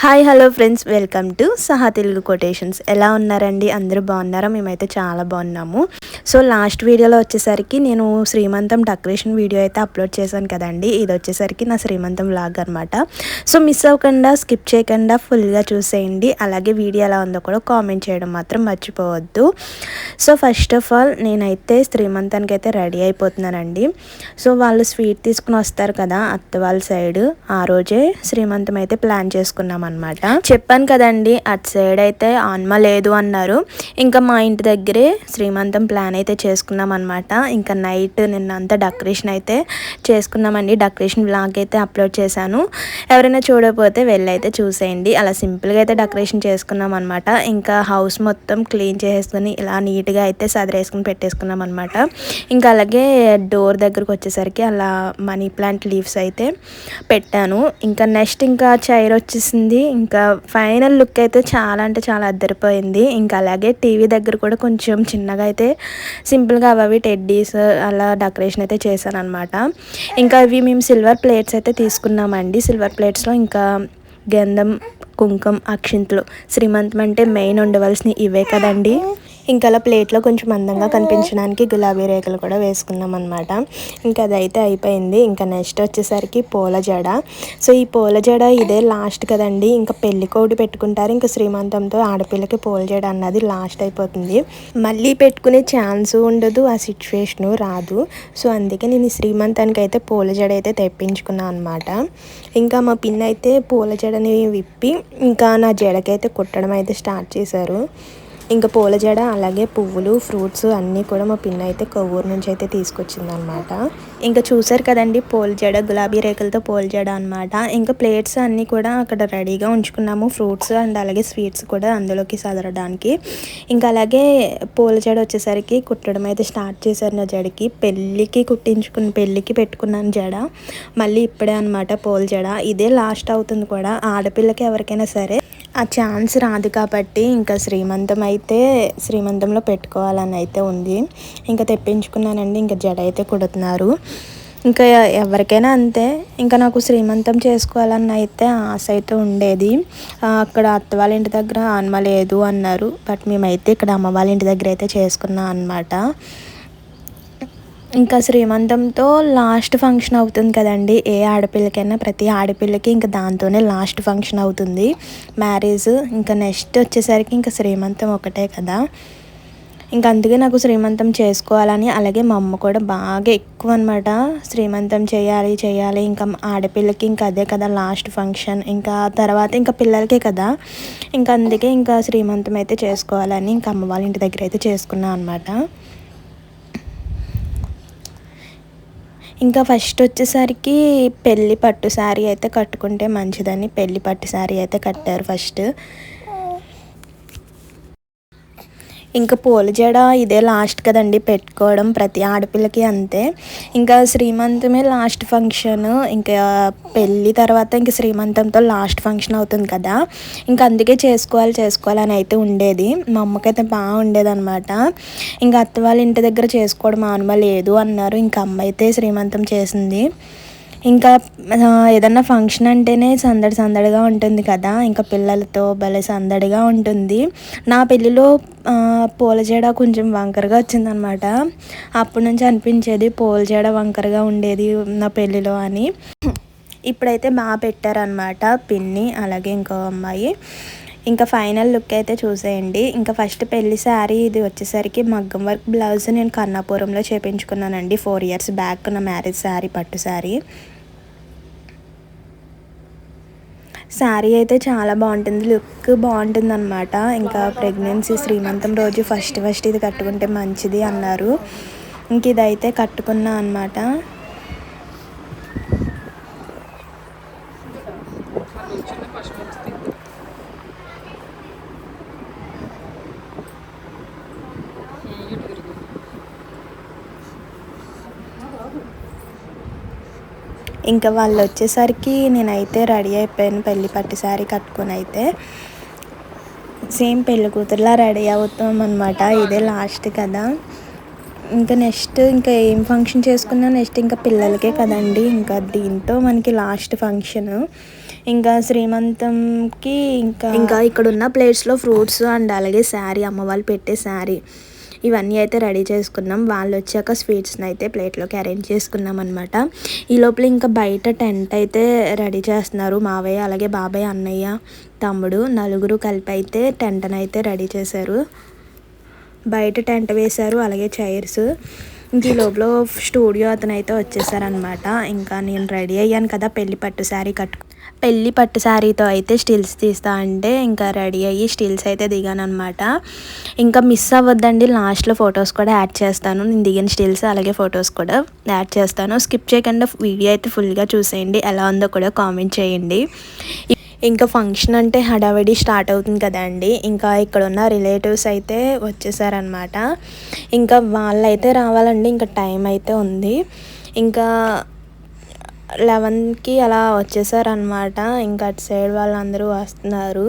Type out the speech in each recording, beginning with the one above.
Hi hello friends. Welcome to Saha Telugu quotations. ఎలా ఉన్నారండి? అందరూ బాగున్నారా? మేమైతే చాలా బాగున్నాము. సో లాస్ట్ వీడియోలో వచ్చేసరికి నేను శ్రీమంతం డెకరేషన్ వీడియో అయితే అప్లోడ్ చేశాను కదండి. ఇది వచ్చేసరికి నా శ్రీమంతం లాగ్ అనమాట సో మిస్ అవ్వకుండా స్కిప్ చేయకుండా ఫుల్గా చూసేయండి. అలాగే వీడియో ఎలా ఉందో కూడా కామెంట్ చేయడం మాత్రం మర్చిపోవద్దు. సో ఫస్ట్ ఆఫ్ ఆల్ నేనైతే శ్రీమంతానికి అయితే రెడీ అయిపోతున్నానండి. సో వాళ్ళు స్వీట్ తీసుకుని వస్తారు కదా అత్త వాళ్ళ సైడ్. ఆ రోజే శ్రీమంతం అయితే ప్లాన్ చేసుకున్నాము అనమాట చెప్పాను కదండి అటు సైడ్ అయితే ఆన్మ లేదు అన్నారు. ఇంకా మా ఇంటి దగ్గరే శ్రీమంతం ప్లాన్ అయితే చేసుకున్నాం అనమాట ఇంకా నైట్ నిన్న అంతా డెకరేషన్ అయితే చేసుకున్నామండి. డెకరేషన్ బ్లాగ్ అయితే అప్లోడ్ చేశాను. ఎవరైనా చూడకపోతే వెళ్ళైతే చూసేయండి. అలా సింపుల్గా అయితే డెకరేషన్ చేసుకున్నాం అనమాట ఇంకా హౌస్ మొత్తం క్లీన్ చేసేసుకుని ఇలా నీట్గా అయితే సదరేసుకుని పెట్టేసుకున్నాం అనమాట ఇంకా అలాగే డోర్ దగ్గరకు వచ్చేసరికి అలా మనీ ప్లాంట్ లీవ్స్ అయితే పెట్టాను. ఇంకా నెక్స్ట్ ఇంకా చైర్ వచ్చేసింది ఇంకా ఫైనల్ లుక్ అయితే చాలా అంటే చాలా అద్దరిపోయింది. ఇంకా అలాగే టీవీ దగ్గర కూడా కొంచెం చిన్నగా అయితే సింపుల్గా అవి టెడ్డీస్ అలా డెకరేషన్ అయితే చేశాను అనమాట ఇంకా అవి మేము సిల్వర్ ప్లేట్స్ అయితే తీసుకున్నామండి. సిల్వర్ ప్లేట్స్లో ఇంకా గంధం కుంకుమ అక్షింతలు శ్రీమంతం అంటే మెయిన్ ఉండవలసినవి ఇవే కదండి. ఇంకా అలా ప్లేట్లో కొంచెం అందంగా కనిపించడానికి గులాబీ రేఖలు కూడా వేసుకున్నాం అనమాట ఇంకా అదైతే అయిపోయింది. ఇంకా నెక్స్ట్ వచ్చేసరికి పూల జడ. సో ఈ పూల జడ ఇదే లాస్ట్ కదండి. ఇంకా పెళ్ళి కోడి పెట్టుకుంటారు. ఇంకా శ్రీమంతంతో ఆడపిల్లకి పూల జడ అన్నది లాస్ట్ అయిపోతుంది. మళ్ళీ పెట్టుకునే ఛాన్స్ ఉండదు. ఆ సిచ్యువేషను రాదు. సో అందుకే నేను శ్రీమంతానికి అయితే పూల జడ అయితే తెప్పించుకున్నాను అనమాట ఇంకా మా పిన్ అయితే పూల జడని విప్పి ఇంకా నా జడకైతే కుట్టడం అయితే స్టార్ట్ చేశారు. ఇంకా పూల జడ అలాగే పువ్వులు ఫ్రూట్స్ అన్నీ కూడా మా పిన్న అయితే కొవ్వూరు నుంచి అయితే తీసుకొచ్చింది అనమాట ఇంకా చూసారు కదండి పూల జడ గులాబీ రేకులతో పూల జడ అనమాట ఇంకా ప్లేట్స్ అన్నీ కూడా అక్కడ రెడీగా ఉంచుకున్నాము. ఫ్రూట్స్ అండ్ అలాగే స్వీట్స్ కూడా అందులోకి సదరడానికి. ఇంకా అలాగే పూల జడ వచ్చేసరికి కుట్టడం అయితే స్టార్ట్ చేశారు నా జడకి. పెళ్ళికి కుట్టించుకుని పెళ్ళికి పెట్టుకున్నాను జడ. మళ్ళీ ఇప్పుడే అనమాట పూల జడ. ఇదే లాస్ట్ అవుతుంది కూడా. ఆడపిల్లకి ఎవరికైనా సరే ఆ ఛాన్స్ రాదు కాబట్టి ఇంకా శ్రీమంతం అయితే శ్రీమంతంలో పెట్టుకోవాలని అయితే ఉంది. ఇంకా తెప్పించుకున్నానండి ఇంకా జడ అయితే కుడుతున్నారు. ఇంకా ఎవరికైనా అంతే ఇంకా నాకు శ్రీమంతం చేసుకోవాలని అయితే ఆశ అయితే ఉండేది. అక్కడ అత్త వాళ్ళ ఇంటి దగ్గర ఆన్మ లేదు అన్నారు బట్ మేమైతే ఇక్కడ అమ్మ వాళ్ళ ఇంటి దగ్గర అయితే చేసుకున్నాం అనమాట ఇంకా శ్రీమంతంతో లాస్ట్ ఫంక్షన్ అవుతుంది కదండి. ఏ ఆడపిల్లకైనా ప్రతి ఆడపిల్లకి ఇంకా దాంతోనే లాస్ట్ ఫంక్షన్ అవుతుంది. మ్యారేజ్ ఇంకా నెక్స్ట్ వచ్చేసరికి ఇంకా శ్రీమంతం ఒకటే కదా. ఇంకా అందుకే నాకు శ్రీమంతం చేసుకోవాలని అలాగే మా అమ్మ కూడా బాగా ఎక్కువ అనమాట శ్రీమంతం చేయాలి చేయాలి ఇంకా ఆడపిల్లకి ఇంకా అదే కదా లాస్ట్ ఫంక్షన్. ఇంకా తర్వాత ఇంకా పిల్లలకే కదా. ఇంకా అందుకే ఇంకా శ్రీమంతం అయితే చేసుకోవాలని ఇంకా అమ్మ వాళ్ళ ఇంటి దగ్గర అయితే చేసుకున్నాను అనమాట ఇంకా ఫస్ట్ వచ్చేసరికి పెళ్ళి పట్టు శారీ అయితే కట్టుకుంటే మంచిదని పెళ్ళి పట్టు శారీ అయితే కట్టారు ఫస్ట్. ఇంకా పూల జడ ఇదే లాస్ట్ కదండి పెట్టుకోవడం ప్రతి ఆడపిల్లకి అంతే. ఇంకా శ్రీమంతమే లాస్ట్ ఫంక్షన్ ఇంకా పెళ్ళి తర్వాత ఇంకా శ్రీమంతంతో లాస్ట్ ఫంక్షన్ అవుతుంది కదా. ఇంకా అందుకే చేసుకోవాలి చేసుకోవాలని అయితే ఉండేది. మా అమ్మకైతే బాగా ఉండేదన్నమాట. ఇంకా అత్త వాళ్ళ ఇంటి దగ్గర చేసుకోవడం ఆనమ లేదు అన్నారు. ఇంకా అమ్మ అయితే శ్రీమంతం చేసింది. ఇంకా ఏదన్నా ఫంక్షన్ అంటేనే సందడి సందడిగా ఉంటుంది కదా. ఇంకా పిల్లలతో భలే సందడిగా ఉంటుంది. నా పెళ్ళిలో పూల జడ కొంచెం వంకరగా వచ్చిందనమాట. అప్పటి నుంచి అనిపించేది పూల జడ వంకరగా ఉండేది నా పెళ్ళిలో అని. ఇప్పుడైతే బాగా పెట్టారనమాట పిన్ని అలాగే ఇంకో అమ్మాయి. ఇంకా ఫైనల్ లుక్ అయితే చూసేయండి. ఇంకా ఫస్ట్ పెళ్ళి శారీ ఇది వచ్చేసరికి మగ్గం వర్క్ బ్లౌజ్ నేను కన్నాపురంలో చేపించుకున్నానండి. ఫోర్ ఇయర్స్ బ్యాక్ నా మ్యారేజ్ శారీ పట్టు శారీ. శారీ అయితే చాలా బాగుంటుంది. లుక్ బాగుంటుంది అనమాట ఇంకా ప్రెగ్నెన్సీ శ్రీమంతం రోజు ఫస్ట్ ఫస్ట్ ఇది కట్టుకుంటే మంచిది అన్నారు. ఇంక ఇదైతే కట్టుకున్నా అనమాట ఇంకా వాళ్ళు వచ్చేసరికి నేనైతే రెడీ అయిపోయాను పెళ్ళి పట్టు శారీ కట్టుకొని అయితే. సేమ్ పెళ్ళి కూతురులా రెడీ అవుతాం అనమాట ఇదే లాస్ట్ కదా. ఇంకా నెక్స్ట్ ఇంకా ఏం ఫంక్షన్ చేసుకున్నా? నెక్స్ట్ ఇంకా పిల్లలకే కదండి. ఇంకా దీంతో మనకి లాస్ట్ ఫంక్షన్ ఇంకా శ్రీమంతంకి ఇంకా ఇంకా ఇక్కడ ఉన్న ప్లేట్స్లో ఫ్రూట్స్ అండ్ అలాగే శారీ అమ్మ వాళ్ళు పెట్టే శారీ. ఇవన్నీ అయితే రెడీ చేసుకున్నాం. వాళ్ళు వచ్చాక స్వీట్స్ని అయితే ప్లేట్లోకి అరేంజ్ చేసుకున్నాం అనమాట ఈ లోపల ఇంకా బయట టెంట్ అయితే రెడీ చేస్తున్నారు. మావయ్య అలాగే బాబాయ్ అన్నయ్య తమ్ముడు నలుగురు కలిపి అయితే టెంట్ని అయితే రెడీ చేశారు. బయట టెంట్ వేశారు. అలాగే చైర్స్. ఇంక ఈ లోపల స్టూడియో అతను అయితే వచ్చేసారనమాట ఇంకా నేను రెడీ అయ్యాను కదా పెళ్ళి పట్టు శారీ కట్టు పెళ్ళి పట్టు శారీతో అయితే స్టిల్స్ తీస్తా అంటే ఇంకా రెడీ అయ్యి స్టిల్స్ అయితే దిగాను అనమాట ఇంకా మిస్ అవ్వద్దండి లాస్ట్లో ఫొటోస్ కూడా యాడ్ చేస్తాను. నేను దిగిన స్టిల్స్ అలాగే ఫొటోస్ కూడా యాడ్ చేస్తాను. స్కిప్ చేయకుండా వీడియో అయితే ఫుల్గా చూసేయండి. ఎలా ఉందో కూడా కామెంట్ చేయండి. ఇంకా ఫంక్షన్ అంటే హడావిడి స్టార్ట్ అవుతుంది కదండి ఇంకా ఇక్కడ ఉన్న రిలేటివ్స్ అయితే వచ్చేసారనమాట ఇంకా వాళ్ళైతే రావాలండి ఇంకా టైం అయితే ఉంది. ఇంకా లెవెన్కి అలా వచ్చేసారనమాట ఇంకా అటు సైడ్ వాళ్ళందరూ వస్తున్నారు.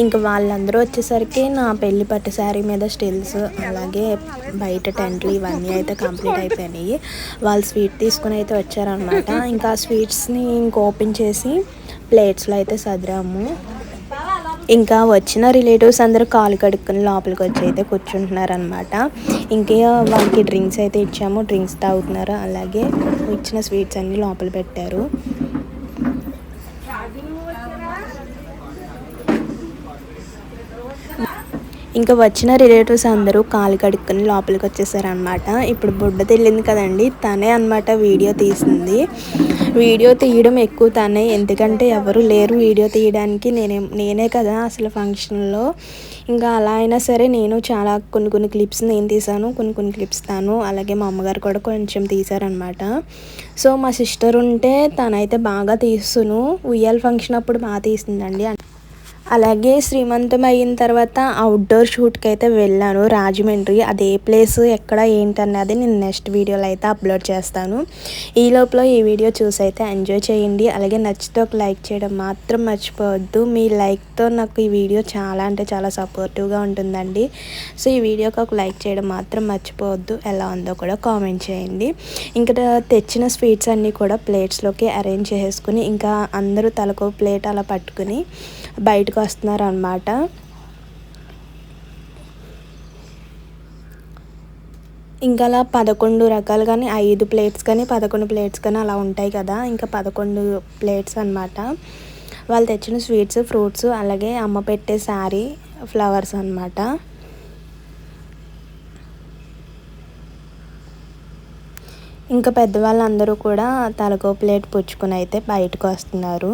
ఇంకా వాళ్ళందరూ వచ్చేసరికి నా పెళ్ళి పట్టు శారీ మీద స్టిల్స్ అలాగే బయట టెంట్లు ఇవన్నీ అయితే కంప్లీట్ అయిపోయినాయి. వాళ్ళు స్వీట్ తీసుకుని అయితే వచ్చారనమాట ఇంకా స్వీట్స్ని ఇంక ఓపెన్ చేసి ప్లేట్స్లో అయితే సదిరాము. ఇంకా వచ్చిన రిలేటివ్స్ అందరూ కాలు కడుక్కుని లోపలికి వచ్చి అయితే కూర్చుంటున్నారనమాట ఇంకా వాళ్ళకి డ్రింక్స్ అయితే ఇచ్చాము. డ్రింక్స్ తాగుతున్నారు. అలాగే ఇచ్చిన స్వీట్స్ అన్నీ లోపల పెట్టారు. ఇంకా వచ్చిన రిలేటివ్స్ అందరూ కాలు కడుక్కొని లోపలికి వచ్చేసారనమాట ఇప్పుడు బుడ్డ తెలియదు కదండి తనే అనమాట వీడియో తీసింది. వీడియో తీయడం ఎక్కువ తనే ఎందుకంటే ఎవరు లేరు వీడియో తీయడానికి. నేనే నేనే కదా అసలు ఫంక్షన్లో ఇంకా అలా అయినా సరే నేను చాలా కొన్ని కొన్ని క్లిప్స్ నేను తీసాను కొన్ని కొన్ని క్లిప్స్ తాను అలాగే మా అమ్మగారు కూడా కొంచెం తీశారనమాట సో మా సిస్టర్ ఉంటే తనైతే బాగా తీస్తును ఉయ్యాల ఫంక్షన్ అప్పుడు బాగా తీసిందండి. అలాగే శ్రీమంతం అయిన తర్వాత అవుట్డోర్ షూట్కి అయితే వెళ్ళాను. రాజమండ్రి అది ఏ ప్లేస్ ఎక్కడ ఏంటన్నది నేను నెక్స్ట్ వీడియోలో అయితే అప్లోడ్ చేస్తాను. ఈ లోపల ఈ వీడియో చూసి అయితే ఎంజాయ్ చేయండి. అలాగే నచ్చితే ఒక లైక్ చేయడం మాత్రం మర్చిపోవద్దు. మీ లైక్తో నాకు ఈ వీడియో చాలా అంటే చాలా సపోర్టివ్గా ఉంటుందండి. సో ఈ వీడియోకి ఒక లైక్ చేయడం మాత్రం మర్చిపోవద్దు. ఎలా ఉందో కూడా కామెంట్ చేయండి. ఇంకా తెచ్చిన స్వీట్స్ అన్నీ కూడా ప్లేట్స్లోకి అరేంజ్ చేసుకుని ఇంకా అందరూ తలకు ప్లేట్ అలా పట్టుకుని బయటకు వస్తున్నారు అనమాట ఇంకా అలా పదకొండు రకాలు కానీ ఐదు ప్లేట్స్ కానీ పదకొండు ప్లేట్స్ కానీ అలా ఉంటాయి కదా. ఇంకా పదకొండు ప్లేట్స్ అనమాట వాళ్ళు తెచ్చిన స్వీట్స్ ఫ్రూట్స్ అలాగే అమ్మ పెట్టే శారీ ఫ్లవర్స్ అనమాట ఇంకా పెద్దవాళ్ళందరూ కూడా తలకో ప్లేట్ పుచ్చుకుని అయితే బయటకు వస్తున్నారు.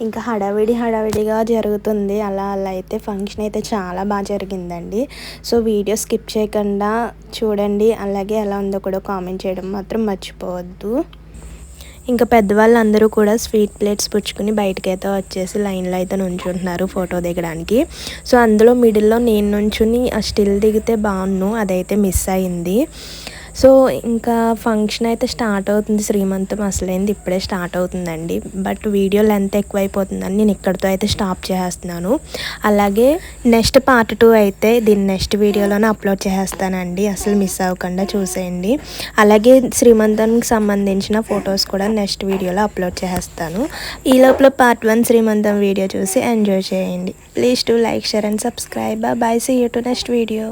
ఇంకా హడావిడి హడావిడిగా జరుగుతుంది. అలా అలా అయితే ఫంక్షన్ అయితే చాలా బాగా జరిగిందండి. సో వీడియో స్కిప్ చేయకుండా చూడండి. అలాగే ఎలా ఉందో కూడా కామెంట్ చేయడం మాత్రం మర్చిపోవద్దు. ఇంకా పెద్దవాళ్ళందరూ కూడా స్వీట్ ప్లేట్స్ పుచ్చుకుని బయటకి అయితే వచ్చేసి లైన్లో అయితే నుంచుంటున్నారు ఫోటో దిగడానికి. సో అందులో మిడిల్లో నేను నుంచుని ఆ స్టిల్ దిగితే బాగున్ను. అదైతే మిస్ అయింది. సో ఇంకా ఫంక్షన్ అయితే స్టార్ట్ అవుతుంది శ్రీమంతం అసలైంది ఇప్పుడే స్టార్ట్ అవుతుందండి. బట్ వీడియో లెంత్ ఎక్కువైపోతుందని నేను ఇక్కడితో అయితే స్టాప్ చేస్తున్నాను అలాగే నెక్స్ట్ పార్ట్ టూ అయితే దీన్ని నెక్స్ట్ వీడియోలోనే అప్లోడ్ చేస్తానండి అసలు మిస్ అవ్వకుండా చూసేయండి. అలాగే శ్రీమంతానికి సంబంధించిన ఫొటోస్ కూడా నెక్స్ట్ వీడియోలో అప్లోడ్ చేస్తాను ఈ లోపల పార్ట్ వన్ శ్రీమంతం వీడియో చూసి ఎంజాయ్ చేయండి. Please to like share and subscribe. Bye see you to next video.